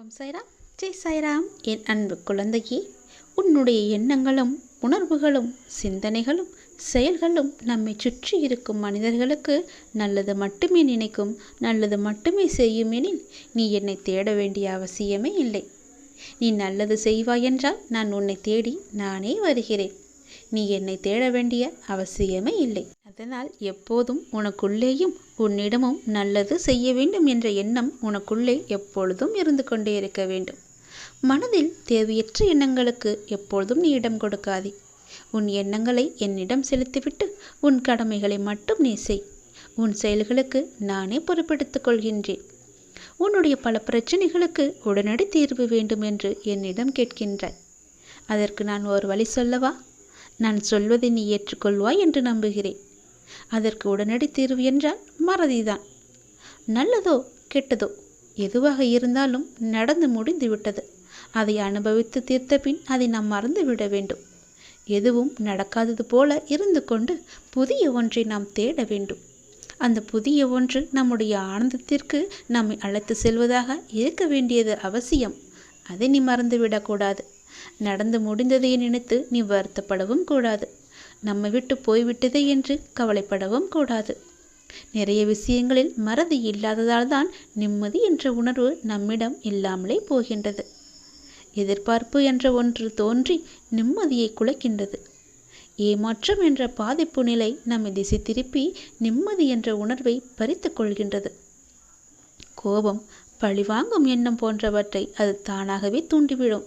ஓம் சாய்ராம். ஜெய் சாய்ராம். என் அன்பு குழந்தையே உன்னுடைய எண்ணங்களும் உணர்வுகளும் சிந்தனைகளும் செயல்களும் நம்மை சுற்றி இருக்கும் மனிதர்களுக்கு நல்லது மட்டுமே நினைக்கும் நல்லது மட்டுமே செய்யும் எனில் நீ என்னை தேட வேண்டிய அவசியமே இல்லை. நீ நல்லது செய்வாய் என்றால் நான் உன்னை தேடி நானே வருகிறேன். நீ என்னை தேட வேண்டிய அவசியமே இல்லை. அதனால் எப்போதும் உனக்குள்ளேயும் உன்னிடமும் நல்லது செய்ய வேண்டும் என்ற எண்ணம் உனக்குள்ளே எப்பொழுதும் இருந்து கொண்டே இருக்க வேண்டும். மனதில் தேவையற்ற எண்ணங்களுக்கு எப்பொழுதும் நீ இடம் கொடுக்காதே. உன் எண்ணங்களை என்னிடம் செலுத்திவிட்டு உன் கடமைகளை மட்டும் நீ செய். உன் செயல்களுக்கு நானே பொறுப்பெடுத்துக் கொள்கின்றேன். உன்னுடைய பல பிரச்சனைகளுக்கு உடனடி தீர்வு வேண்டும் என்று என்னிடம் கேட்கின்றாய். அதற்கு நான் ஒரு வழி சொல்லவா? நான் சொல்வதை நீ ஏற்றுக்கொள்வாய் என்று நம்புகிறேன். அதற்கு உடனடி தீர்வு என்றால் மறதிதான். நல்லதோ கெட்டதோ எதுவாக இருந்தாலும் நடந்து முடிந்து விட்டது. அதை அனுபவித்து தீர்த்த பின் அதை நாம் மறந்து விட வேண்டும். எதுவும் நடக்காதது போல இருந்து கொண்டு புதிய ஒன்றை நாம் தேட வேண்டும். அந்த புதிய ஒன்று நம்முடைய ஆனந்தத்திற்கு நம்மை அழைத்து செல்வதாக இருக்க வேண்டியது அவசியம். அதை நீ மறந்துவிடக்கூடாது நடந்து முடிந்ததை நினைத்து நீ வருத்தப்படவும் கூடாது. நம்ம விட்டு போய்விட்டதே என்று கவலைப்படவும் கூடாது. நிறைய விஷயங்களில் மறதி இல்லாததால் தான் நிம்மதி என்ற உணர்வு நம்மிடம் இல்லாமலே போகின்றது. எதிர்பார்ப்பு என்ற ஒன்று தோன்றி நிம்மதியை குலைக்கின்றது. ஏமாற்றம் என்ற பாதிப்பு நிலை நம்மை திசை திருப்பி நிம்மதி என்ற உணர்வை பறித்து கொள்கின்றது. கோபம் பழிவாங்கும் எண்ணம் போன்றவற்றை அது தானாகவே தூண்டிவிடும்.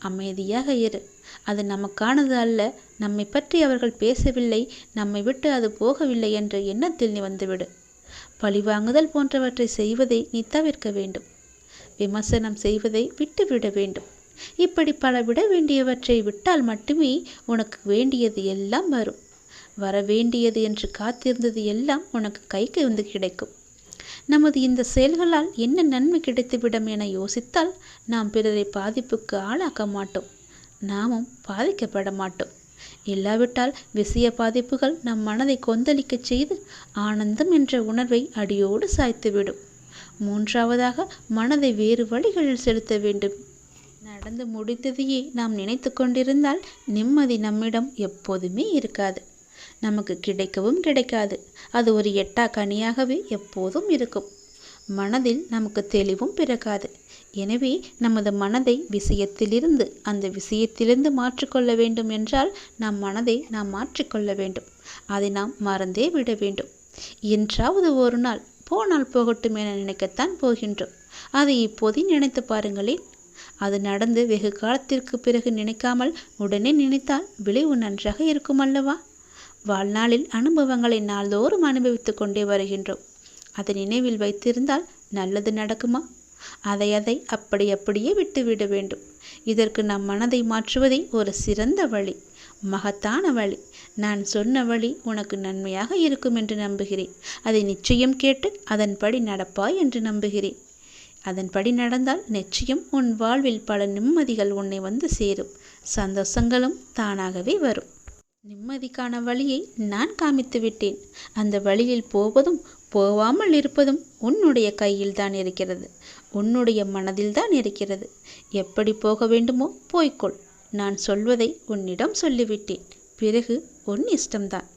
அமைதியாக இரு. அது நமக்கானது அல்ல. நம்மை பற்றி அவர்கள் பேசவில்லை. நம்மை விட்டு அது போகவில்லை என்ற எண்ணத்தில் நீ வந்துவிடு. பழிவாங்குதல் போன்றவற்றை செய்வதை நீ தவிர்க்க வேண்டும். விமர்சனம் செய்வதை விட்டுவிட வேண்டும். இப்படி பல விட வேண்டியவற்றை விட்டால் மட்டுமே உனக்கு வேண்டியது எல்லாம் வரும். வர வேண்டியது என்று காத்திருந்தது எல்லாம் உனக்கு கைக்கு வந்து கிடைக்கும். நமது இந்த செயல்களால் என்ன நன்மை கிடைத்துவிடும் என யோசித்தால் நாம் பிறரை பாதிப்புக்கு ஆளாக்க மாட்டோம். நாமும் பாதிக்கப்பட மாட்டோம். இல்லாவிட்டால் விஷய பாதிப்புகள் நம் மனதை கொந்தளிக்கச் செய்து ஆனந்தம் என்ற உணர்வை அடியோடு சாய்த்துவிடும். மூன்றாவதாக மனதை வேறு வழிகளில் செலுத்த வேண்டும். நடந்து முடித்ததையே நாம் நினைத்து கொண்டிருந்தால் நிம்மதி நம்மிடம் எப்போதுமே இருக்காது. நமக்கு கிடைக்கவும் கிடைக்காது. அது ஒரு எட்டா கனியாகவே எப்போதும் இருக்கும். மனதில் நமக்கு தெளிவும் பிறக்காது. எனவே நமது மனதை விஷயத்திலிருந்து அந்த விஷயத்திலிருந்து மாற்றிக்கொள்ள வேண்டும் என்றால் நம் மனதை நாம் மாற்றிக்கொள்ள வேண்டும். அதை நாம் மறந்தே விட வேண்டும். என்றாவது ஒரு நாள் போனால் போகட்டும் என நினைக்கத்தான் போகின்றோம். அதை இப்போதே நினைத்து பாருங்களேன். அது நடந்து வெகு காலத்திற்கு பிறகு நினைக்காமல் உடனே நினைத்தால் விளைவு நன்றாக இருக்கும் அல்லவா? வாழ்நாளில் அனுபவங்களை நாள்தோறும் அனுபவித்து கொண்டே வருகின்றோம். அதை நினைவில் வைத்திருந்தால் நல்லது நடக்குமா? அதை அதை அப்படி அப்படியே விட்டுவிட வேண்டும். இதற்கு நம் மனதை மாற்றுவதே ஒரு சிறந்த வழி மகத்தான வழி. நான் சொன்ன வழி உனக்கு நன்மையாக இருக்கும் என்று நம்புகிறேன். அதை நிச்சயம் கேட்டு அதன்படி நடப்பாய் என்று நம்புகிறேன். அதன்படி நடந்தால் நிச்சயம் உன் வாழ்வில் பல நிம்மதிகள் உன்னை வந்து சேரும். சந்தோஷங்களும் தானாகவே வரும். நிம்மதிக்கான வழியை நான் காமித்து விட்டேன். அந்த வழியில் போவதும் போவாமல் இருப்பதும் உன்னுடைய கையில் தான் இருக்கிறது. உன்னுடைய மனதில் தான் இருக்கிறது. எப்படி போக வேண்டுமோ போய்க்கொள். நான் சொல்வதை உன்னிடம் சொல்லிவிட்டேன். பிறகு உன் இஷ்டம்தான்.